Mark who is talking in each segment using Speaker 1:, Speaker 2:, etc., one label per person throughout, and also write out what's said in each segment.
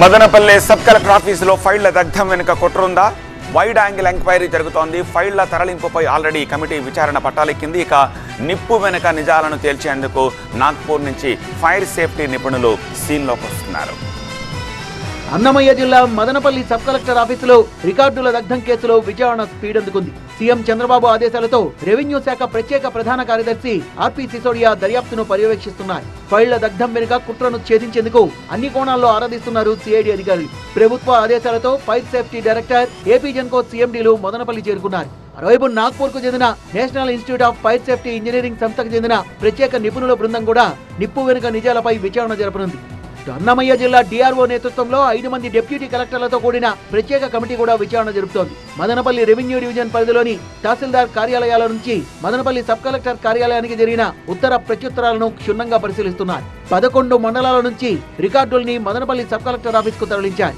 Speaker 1: Madanapalle sub collector ఆఫీసులో ఫైళ్ళ దగ్ధం వెనుక కుట్రుందా? వైడ్ యాంగిల్ ఎంక్వైరీ జరుగుతోంది. ఫైళ్ళ తరలింపుపై ఆల్రెడీ కమిటీ విచారణ పట్టాలెక్కింది. ఇక నిప్పు వెనుక నిజాలను తేల్చేందుకు నాగ్పూర్ నుంచి ఫైర్ సేఫ్టీ నిపుణులు సీన్లోకి వస్తున్నారు.
Speaker 2: అన్నమయ్య జిల్లా మదనపల్లి సబ్ కలెక్టర్ ఆఫీసులో రికార్డుల దగ్ధం కేసులో విచారణ స్పీడ్ అందుకుంది. సీఎం చంద్రబాబు ఆదేశాలతో రెవెన్యూ శాఖ ప్రత్యేక ప్రధాన కార్యదర్శి ఆర్పి సిసోడియా దర్యాప్తును పర్యవేక్షిస్తున్నారు ఫైళ్ళ దగ్ధం వెనుక కుట్రను ఛేదించేందుకు అన్ని కోణాల్లో ఆరాధిస్తున్నారు సిఐడి అధికారులు. ప్రభుత్వ ఆదేశాలతో fire safety director AP Genco సీఎండీలు Madanapalle చేరుకున్నారు. మరోవైపు నాగ్పూర్కు చెందిన national institute of fire safety engineering సంస్థకు చెందిన ప్రత్యేక నిపుణుల బృందం కూడా నిప్పు వెనుక నిజాలపై విచారణ జరపనుంది. అన్నమయ్య జిల్లా డిఆర్ఓ నేతృత్వంలో ఐదు మంది డిప్యూటీ కలెక్టర్లతో కూడిన ప్రత్యేక కమిటీ కూడా విచారణ జరుపుతోంది. మదనపల్లి రెవెన్యూ డివిజన్ పరిధిలోని తహసీల్దార్ కార్యాలయాల నుంచి మదనపల్లి సబ్ కలెక్టర్ కార్యాలయానికి జరిగిన ఉత్తర ప్రత్యుత్తరాలను క్షుణ్ణంగా పరిశీలిస్తున్నారు. పదకొండు మండలాల నుంచి రికార్డుల్ని మదనపల్లి సబ్ కలెక్టర్ ఆఫీస్కు తరలించారు.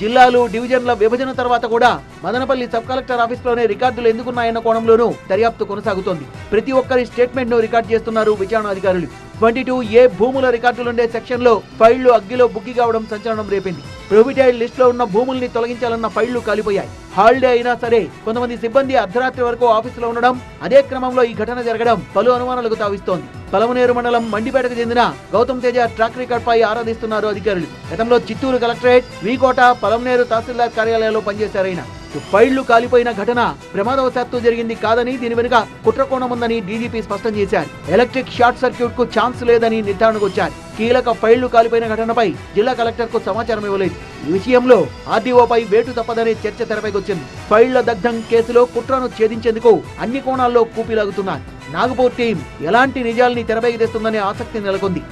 Speaker 2: జిల్లాలు డివిజన్ల విభజన తర్వాత కూడా మదనపల్లి సబ్ కలెక్టర్ ఆఫీస్లోనే రికార్డులు ఎందుకున్నాయన్న కోణంలోనూ దర్యాప్తు కొనసాగుతోంది. ప్రతి ఒక్కరి స్టేట్మెంట్ను రికార్డ్ చేస్తున్నారు విచారణ అధికారులు. ట్వంటీ టూ ఏ భూముల రికార్డులుండే సెక్షన్లో ఫైళ్ళు అగ్గిలో బుక్కి కావడం సంచలనం రేపింది. ప్రొహిటైడ్ లిస్ట్లో ఉన్న భూముల్ని తొలగించాలన్న ఫైళ్ళు కాలిపోయాయి. హాలిడే అయినా సరే కొంతమంది సిబ్బంది అర్ధరాత్రి వరకు ఆఫీసులో ఉండడం అదే క్రమంలో ఈ ఘటన జరగడం పలు అనుమానాలకు తావిస్తోంది. పలమనేరు మండలం మండిపేటకు చెందిన గౌతమ్ తేజ ట్రాక్ రికార్డ్ పై ఆరాధిస్తున్నారు అధికారులు. గతంలో చిత్తూరు కలెక్టరేట్ వీకోట పలమనేరు తహసీల్దార్ కార్యాలయాల్లో పనిచేశారైన ఫైళ్ళు కాలిపోయిన ఘటన ప్రమాదవశాత్తు జరిగింది కాదని దీని వెనుక కుట్రకోణం ఉందని డీజీపీ స్పష్టం చేశారు. ఎలక్ట్రిక్ షార్ట్ సర్క్యూట్కు ఛాన్స్ లేదని నిర్ధారణకు వచ్చారు. కీలక ఫైళ్ళు కాలిపోయిన ఘటనపై జిల్లా కలెక్టర్కు సమాచారం ఇవ్వలేదు. ఈ విషయంలో ఆర్డీఓపై వేటు తప్పదనే చర్చ తెరపైకొచ్చింది. ఫైళ్ళ దగ్ధం కేసులో కుట్రను ఛేదించేందుకు అన్ని కోణాల్లో కూపిలాగుతున్నారు నాగపూర్ టీం ఎలాంటి నిజాల్ని తెరపైకి తెస్తుందనే ఆసక్తి నెలకొంది.